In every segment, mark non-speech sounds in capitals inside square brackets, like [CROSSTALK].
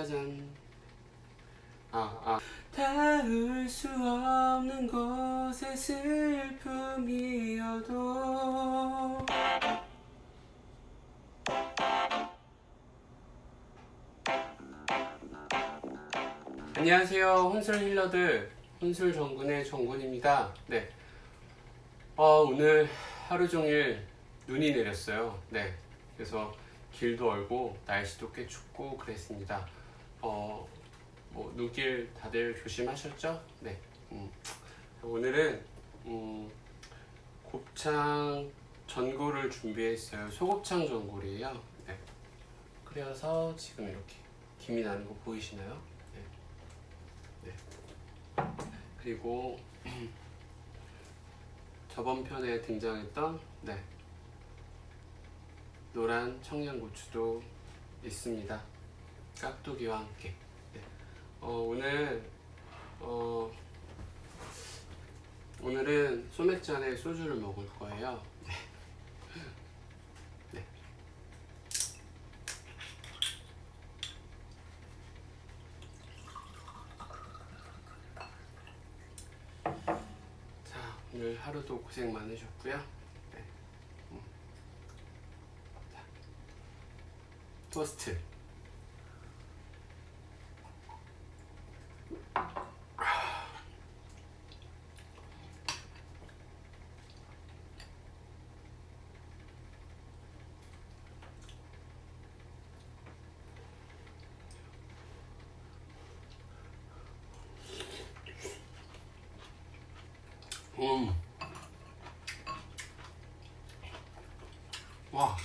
짜잔. 아, 아. 닿을 수 없는 곳의 슬픔이어도 안녕하세요. 혼술 힐러들. 혼술 정군의 정군입니다. 네. 어, 오늘 하루 종일 눈이 내렸어요. 네. 그래서 길도 얼고 날씨도 꽤 춥고 그랬습니다 어, 뭐 눈길 다들 조심하셨죠? 네 음, 오늘은 음, 곱창 전골을 준비했어요 소곱창 전골이에요 네. 그래서 지금 이렇게 김이 나는 거 보이시나요? 네. 그리고 [CLEARS THROAT] 저번 편에 등장했던 네. 노란 청양고추도 있습니다. 깍두기와 함께. 네. 어, 오늘 어, 오늘은 소맥잔에 소주를 먹을 거예요. 네. 네. 자, 오늘 하루도 고생 많으셨고요. 네. 음. 자, 토스트. 음. 와.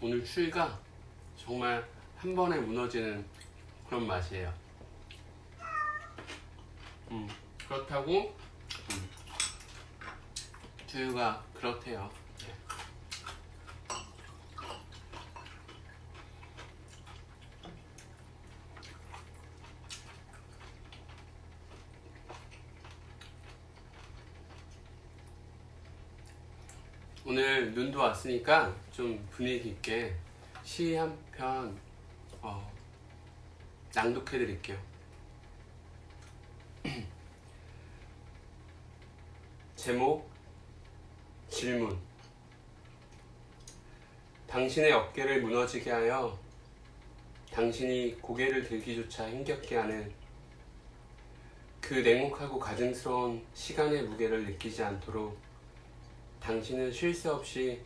오늘 추위가 정말 한 번에 무너지는 그런 맛이에요. 음, 그렇다고 음, 추위가 그렇대요. 오늘 눈도 왔으니까 좀 분위기 있게 시 한편 어, 낭독해 드릴게요. [CLEARS THROAT] 제목 질문 당신의 어깨를 무너지게 하여 당신이 고개를 들기조차 힘겹게 하는 그 냉혹하고 가증스러운 시간의 무게를 느끼지 않도록 당신은 쉴 새 없이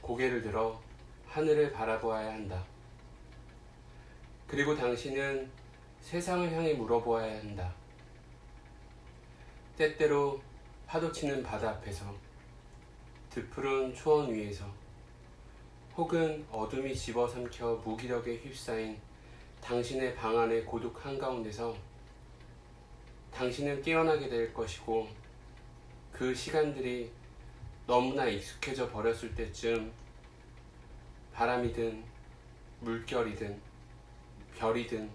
고개를 들어 하늘을 바라보아야 한다. 그리고 당신은 세상을 향해 물어보아야 한다. 때때로 파도치는 바다 앞에서, 드푸른 초원 위에서, 혹은 어둠이 집어삼켜 무기력에 휩싸인 당신의 방 안의 고독 한가운데서 당신은 깨어나게 될 것이고 그 시간들이 너무나 익숙해져 버렸을 때쯤 바람이든 물결이든 별이든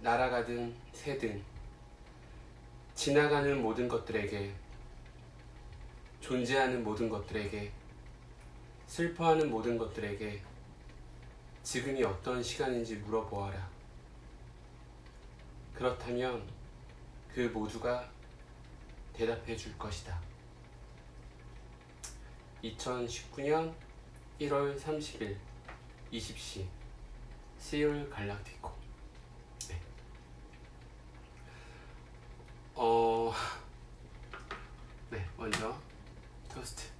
날아가든 새든 지나가는 모든 것들에게 존재하는 모든 것들에게 슬퍼하는 모든 것들에게 지금이 어떤 시간인지 물어보아라. 그렇다면 그 모두가 대답해 줄 것이다. 2019년 1월 30일 20시 시울 갈락티코 네. 어... 네, 먼저 토스트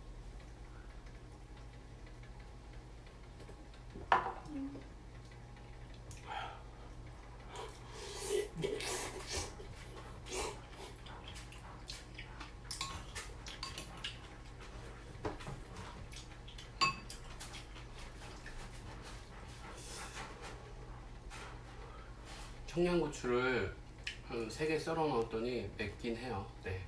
청양고추를 한 3개 썰어 넣었더니 맵긴 해요. 네.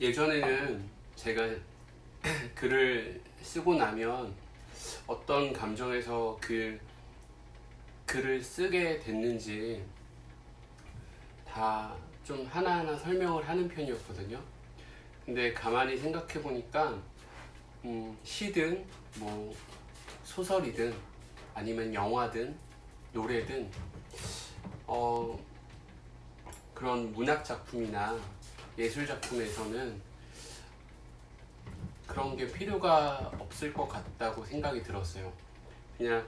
예전에는 제가 [CLEARS THROAT] 글을 쓰고 나면 어떤 감정에서 그 글을 쓰게 됐는지 다 좀 하나하나 설명을 하는 편이었거든요. 근데 가만히 생각해 보니까 음, 시든 뭐 소설이든 아니면 영화든 노래든 어, 그런 문학 작품이나 예술 작품에서는 그런 게 필요가 없을 것 같다고 생각이 들었어요. 그냥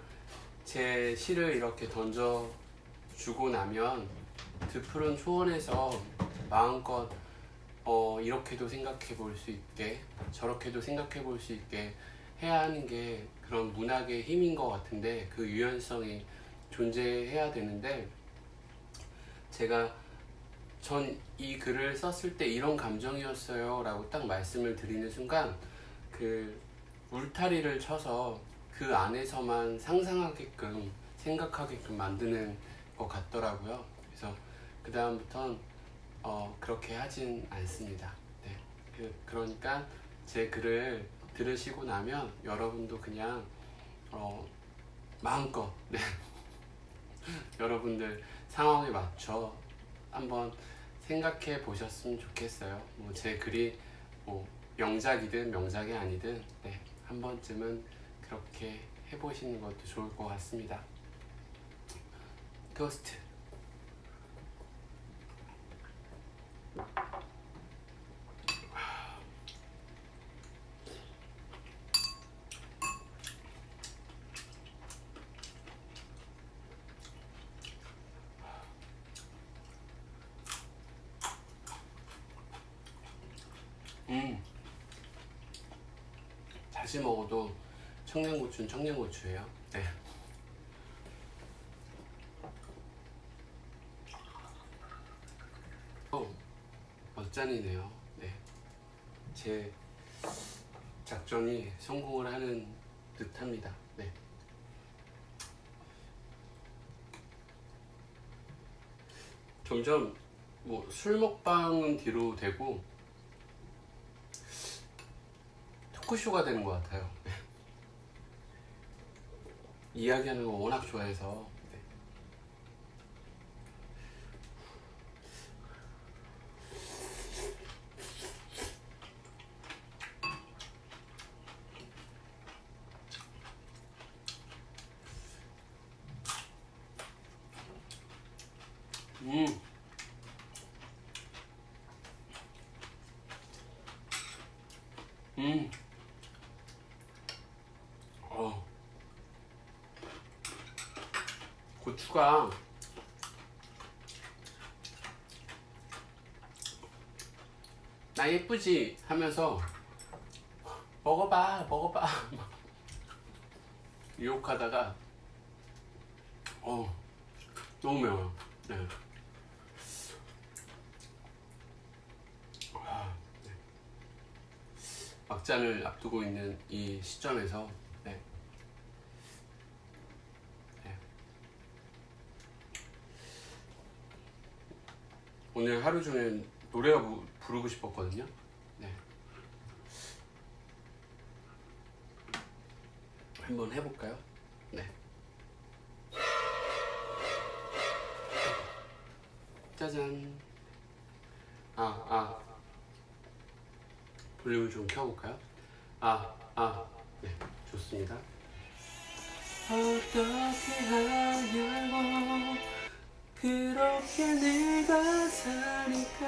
제 시를 이렇게 던져 주고 나면 드푸른 초원에서 마음껏 어, 이렇게도 생각해 볼 수 있게 저렇게도 생각해 볼 수 있게 해야 하는 게 그런 문학의 힘인 것 같은데 그 유연성이 존재해야 되는데 제가 전 이 글을 썼을 때 이런 감정이었어요 라고 딱 말씀을 드리는 순간 그 울타리를 쳐서 그 안에서만 상상하게끔 생각하게끔 만드는 것 같더라고요. 그래서 그 다음부턴 어, 그렇게 하진 않습니다. 네. 그, 그러니까 제 글을 들으시고 나면 여러분도 그냥 어, 마음껏 네. [LAUGHS] 여러분들 상황에 맞춰 한번 생각해 보셨으면 좋겠어요. 뭐 제 글이 뭐 명작이든 명작이 아니든 네, 한 번쯤은 그렇게 해보시는 것도 좋을 것 같습니다. 토스트. 음. 다시 먹어도 청양고추는 청양고추예요. 네. 어, 막잔이네요. 네. 제 작전이 성공을 하는 듯합니다. 네. 점점 뭐 술 먹방은 뒤로 되고 토크쇼가 되는 것 같아요. 네. 이야기하는 거 워낙 좋아해서 네. 음. 음. 어. 고추가 나 예쁘지 하면서 먹어봐 먹어봐 막 [LAUGHS] 유혹하다가 어 너무 매워요 네. 아, 네. 막잔을 앞두고 있는 이 시점에서 네. 네. 오늘 하루 종일 노래가 부, 부르고 싶었거든요. 네. 한번 해볼까요? 네. 짜잔. 아, 아. 볼륨을 좀 켜볼까요? 아, 아. 네, 좋습니다. 어떻게 하냐고 그렇게 내가 사니까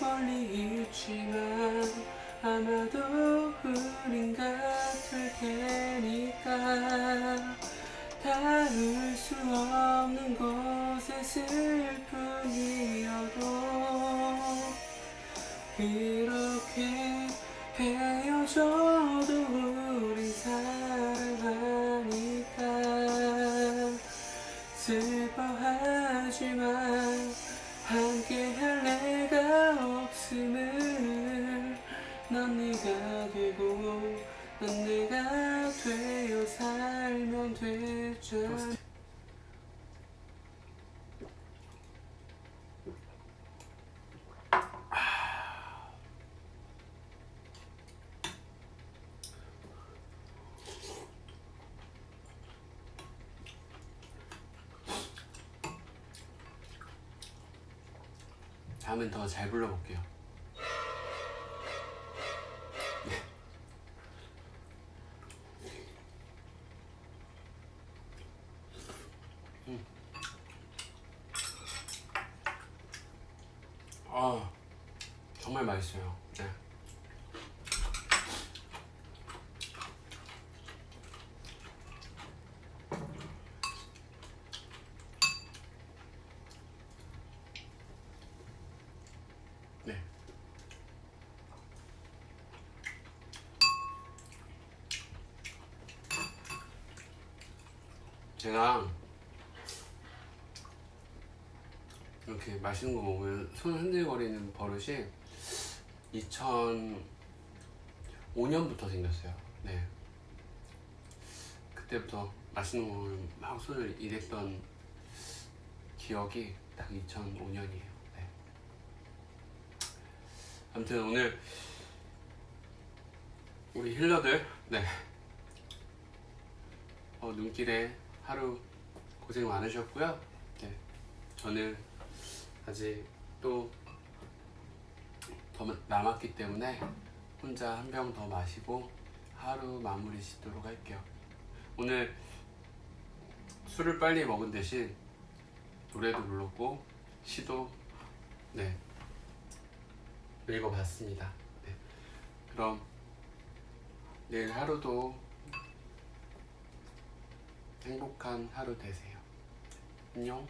멀리 있지만 아마도 우린 같을 테니까 닿을 수 없는 곳에 슬픔이어도 그렇게 헤어져 잠은 더잘 불러볼게요. 네. 음. 아, 정말 맛있어요. 네. 네. 제가 이렇게 맛있는 거 먹으면 손 흔들거리는 버릇이 2005년부터 생겼어요. 네. 그때부터 맛있는 거를 막 손을 일했던 기억이 딱 2005년이에요. 네. 아무튼 오늘 우리 힐러들 네. 어, 눈길에 하루 고생 많으셨고요. 네. 저는 아직 또 더 남았기 때문에 혼자 한 병 더 마시고 하루 마무리 짓도록 할게요. 오늘 술을 빨리 먹은 대신 노래도 불렀고 시도 네 읽어봤습니다. 네. 그럼 내일 하루도 행복한 하루 되세요. 안녕.